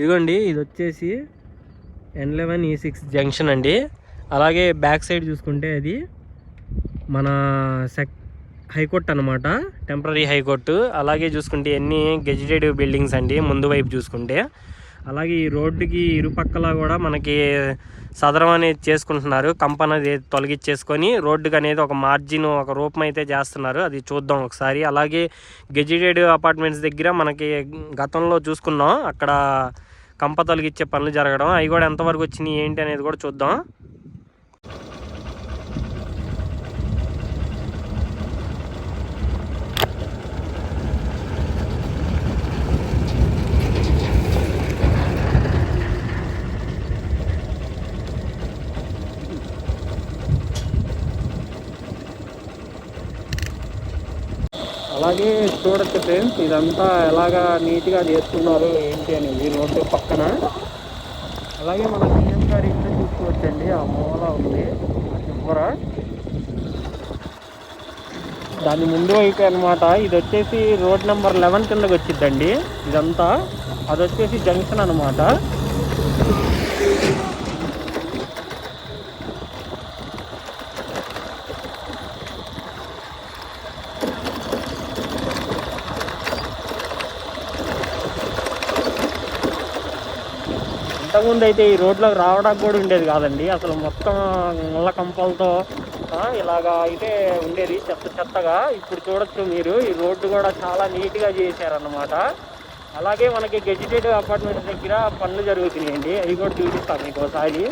ఇదిగోండి ఇది వచ్చేసి ఎన్ లెవెన్ ఈ e సిక్స్ జంక్షన్ అండి. అలాగే బ్యాక్ సైడ్ చూసుకుంటే అది మన సెక్ హైకోర్టు అనమాట టెంపరీ హైకోర్టు. అలాగే చూసుకుంటే ఎన్ని గెజిటెడ్ బిల్డింగ్స్ అండి ముందు వైపు చూసుకుంటే. అలాగే ఈ రోడ్డుకి ఇరుపక్కల కూడా మనకి సదరం అనేది చేసుకుంటున్నారు. కంప అనేది తొలగించేసుకొని రోడ్డుకి అనేది ఒక మార్జిన్ ఒక రూపం అయితే చేస్తున్నారు. అది చూద్దాం ఒకసారి. అలాగే గెజిటెడ్ అపార్ట్మెంట్స్ దగ్గర మనకి గతంలో చూసుకున్నాం. అక్కడ కంప తొలగిచ్చే పనులు జరగడం అవి కూడా ఎంతవరకు వచ్చినాయి ఏంటి అనేది కూడా చూద్దాం. అలాగే చూడొచ్చు ఫ్రెండ్స్ ఇదంతా ఎలాగా నీట్గా చేస్తున్నారు ఏంటి అనేది రోడ్డు పక్కన. అలాగే మన సీఎం గారి ఇల్లు చూసుకోవచ్చండి ఆ మూల ఉంది చివర. దాని ముందు వైపు అనమాట ఇది వచ్చేసి రోడ్ నెంబర్ లెవెన్ కిందకి వచ్చిద్దండి ఇదంతా. అది వచ్చేసి జంక్షన్ అనమాట ఇంతకుముందు అయితే ఈ రోడ్లోకి రావడానికి కూడా ఉండేది కాదండి. అసలు మొత్తం నల్ల కంపలతో ఇలాగా అయితే ఉండేది చెత్త చెత్తగా. ఇప్పుడు చూడొచ్చు మీరు ఈ రోడ్డు కూడా చాలా నీట్గా చేశారన్నమాట. అలాగే మనకి గెజిటెడ్ అపార్ట్మెంట్స్ దగ్గర పనులు జరుగుతున్నాయండి. అవి కూడా చూపిస్తాను మీకు ఒకసారి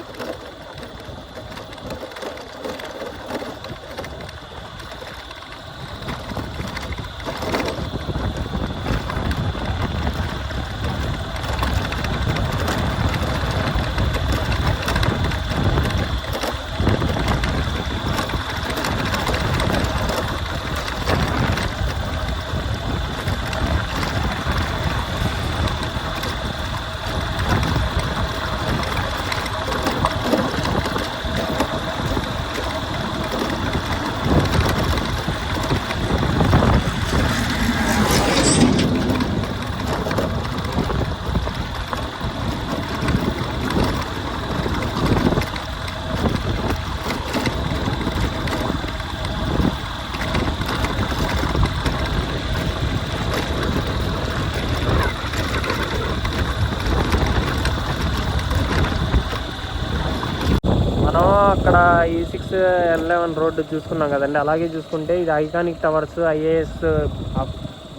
మనం అక్కడ ఈ సిక్స్ ఎలెవెన్ రోడ్డు చూసుకున్నాం కదండి. అలాగే చూసుకుంటే ఇది ఐకానిక్ టవర్స్ ఐఏఎస్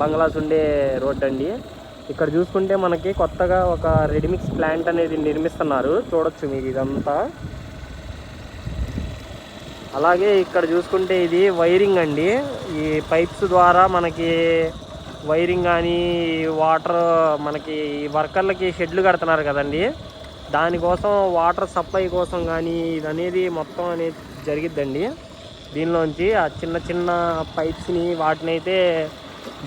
బంగ్లాస్ ఉండే రోడ్ అండి. ఇక్కడ చూసుకుంటే మనకి కొత్తగా ఒక రెడీమిక్స్ ప్లాంట్ అనేది నిర్మిస్తున్నారు. చూడొచ్చు మీరు ఇదంతా. అలాగే ఇక్కడ చూసుకుంటే ఇది వైరింగ్ అండి. ఈ పైప్స్ ద్వారా మనకి వైరింగ్ కానీ వాటర్ మనకి వర్కర్లకి షెడ్లు కడుతున్నారు కదండి. దానికోసం వాటర్ సప్లై కోసం కానీ ఇది అనేది మొత్తం అనేది జరిగిద్దండి. దీనిలోంచి ఆ చిన్న చిన్న పైప్స్ని వాటిని అయితే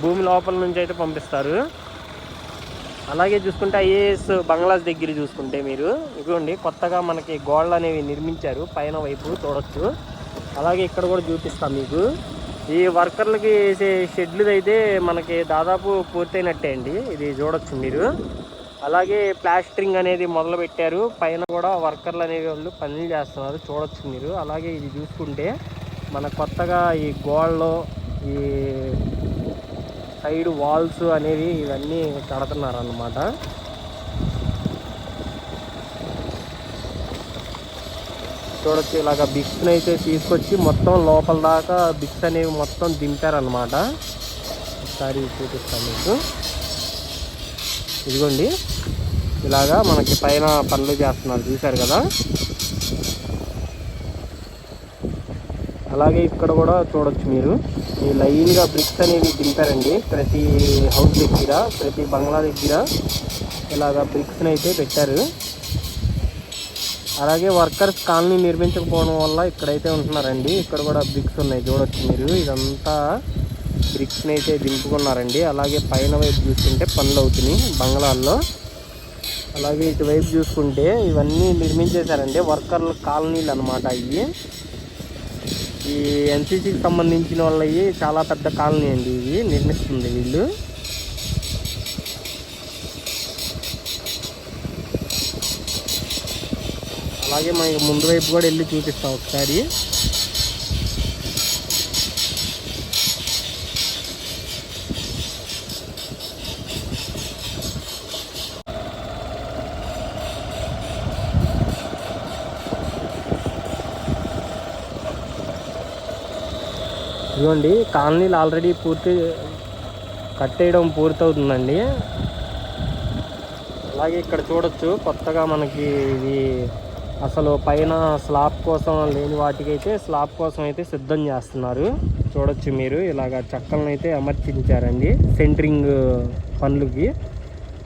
భూమి లోపల నుంచి అయితే పంపిస్తారు. అలాగే చూసుకుంటే ఐఏఎస్ బంగ్లాస్ దగ్గర చూసుకుంటే మీరు ఇదిగోండి కొత్తగా మనకి గోడలు అనేవి నిర్మించారు పైన వైపు చూడొచ్చు. అలాగే ఇక్కడ కూడా చూపిస్తాం మీకు. ఈ వర్కర్లకి వేసే షెడ్లు అయితే మనకి దాదాపు పూర్తయినట్టే అండి. ఇది చూడొచ్చు మీరు. అలాగే ప్లాస్టరింగ్ అనేది మొదలు పెట్టారు పైన కూడా వర్కర్లు అనేవి వాళ్ళు పనులు చేస్తున్నారు. చూడొచ్చు మీరు. అలాగే ఇది చూసుకుంటే మన కొత్తగా ఈ గోడలు ఈ సైడ్ వాల్స్ అనేవి ఇవన్నీ కడుతున్నారు అన్నమాట చూడొచ్చు ఇలాగ బిక్స్ని అయితే తీసుకొచ్చి మొత్తం లోపల దాకా బిక్స్ అనేవి మొత్తం దింపారనమాట ఒకసారి చూపిస్తాను మీకు. ఇదిగోండి. ఇలాగా మనకి పైన పనులు చేస్తున్నారు. చూశారు కదా? అలాగే ఇక్కడ కూడా చూడొచ్చు మీరు. ఈ లైన్గా బ్రిక్స్ అనేవి దింపారండి. ప్రతి హౌస్ దగ్గర ప్రతి బంగ్లా దగ్గర ఇలాగా బ్రిక్స్ని అయితే పెట్టారు. అలాగే వర్కర్స్ కాలనీ నిర్మించకపోవడం వల్ల ఇక్కడైతే ఉంటున్నారండి. ఇక్కడ కూడా బ్రిక్స్ ఉన్నాయి. చూడొచ్చు మీరు. ఇదంతా బ్రిక్స్ని అయితే దింపుకున్నారండి. అలాగే పైన వైపు చూసుకుంటే పనులు అవుతున్నాయి బంగ్లాల్లో. అలాగే ఇటువైపు చూసుకుంటే ఇవన్నీ నిర్మించేశారండి. వర్కర్ల కాలనీలు అనమాట అవి ఈ ఎన్సీసీకి సంబంధించిన వాళ్ళవి చాలా పెద్ద కాలనీ అండి ఇవి. నిర్మిస్తుంది వీళ్ళు. అలాగే మనకి ముందు వైపు కూడా వెళ్ళి చూపిస్తాం ఒకసారి. ఇదిగోండి కాలనీలు ఆల్రెడీ పూర్తి కట్టేయడం పూర్తవుతుందండి. అలాగే ఇక్కడ చూడొచ్చు కొత్తగా మనకి ఇది అసలు పైన స్లాబ్ కోసం లేని వాటికైతే స్లాబ్ కోసం అయితే సిద్ధం చేస్తున్నారు. చూడొచ్చు మీరు ఇలాగ చెక్కలను అయితే అమర్చించారండి సెంటరింగ్ పనులకి.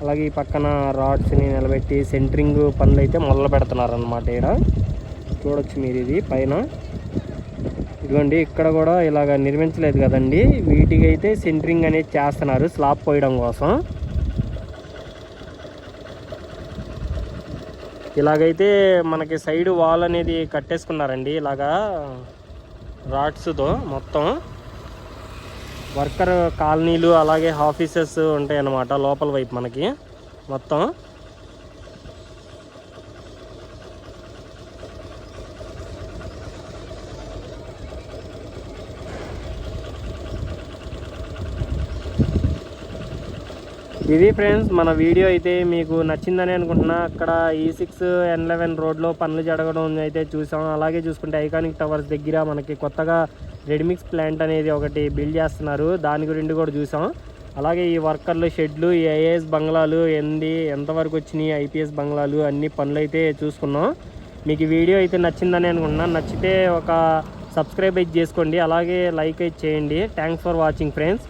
అలాగే ఈ పక్కన రాడ్స్ని నిలబెట్టి సెంటరింగ్ పనులు అయితే మొదలు పెడుతున్నారనమాట ఇక్కడ చూడొచ్చు మీరు ఇది పైన. ఇదిగోండి ఇక్కడ కూడా ఇలాగ నిర్మించలేదు కదండి. వీటికి అయితే సెంటరింగ్ అనేది చేస్తున్నారు స్లాబ్ పోయడం కోసం. ఇలాగైతే మనకి సైడ్ వాల్ అనేది కట్టేసుకున్నారండి ఇలాగా రాడ్స్తో మొత్తం. వర్కర్ కాలనీలు అలాగే ఆఫీసెస్ ఉంటాయి అన్నమాట లోపల వైపు మనకి మొత్తం. ఇది ఫ్రెండ్స్ మన వీడియో అయితే మీకు నచ్చిందని అనుకుంటున్నా. అక్కడ ఈ సిక్స్ ఎన్ లెవెన్ రోడ్లో పనులు జరగడం అయితే చూసాం. అలాగే చూసుకుంటే ఐకానిక్ టవర్స్ దగ్గర మనకి కొత్తగా రెడీమిక్స్ ప్లాంట్ అనేది ఒకటి బిల్డ్ చేస్తున్నారు. దాని గురించి కూడా చూసాం. అలాగే ఈ వర్కర్లు షెడ్లు ఈ ఐఏఎస్ బంగ్లాలు ఎంది ఎంతవరకు వచ్చినాయి ఐపీఎస్ బంగ్లాలు అన్ని పనులు అయితే చూసుకున్నాం. మీకు ఈ వీడియో అయితే నచ్చిందని అనుకుంటున్నాను నచ్చితే ఒక సబ్స్క్రైబ్ అయితే చేసుకోండి. అలాగే లైక్ అయితే చేయండి. Thanks for watching friends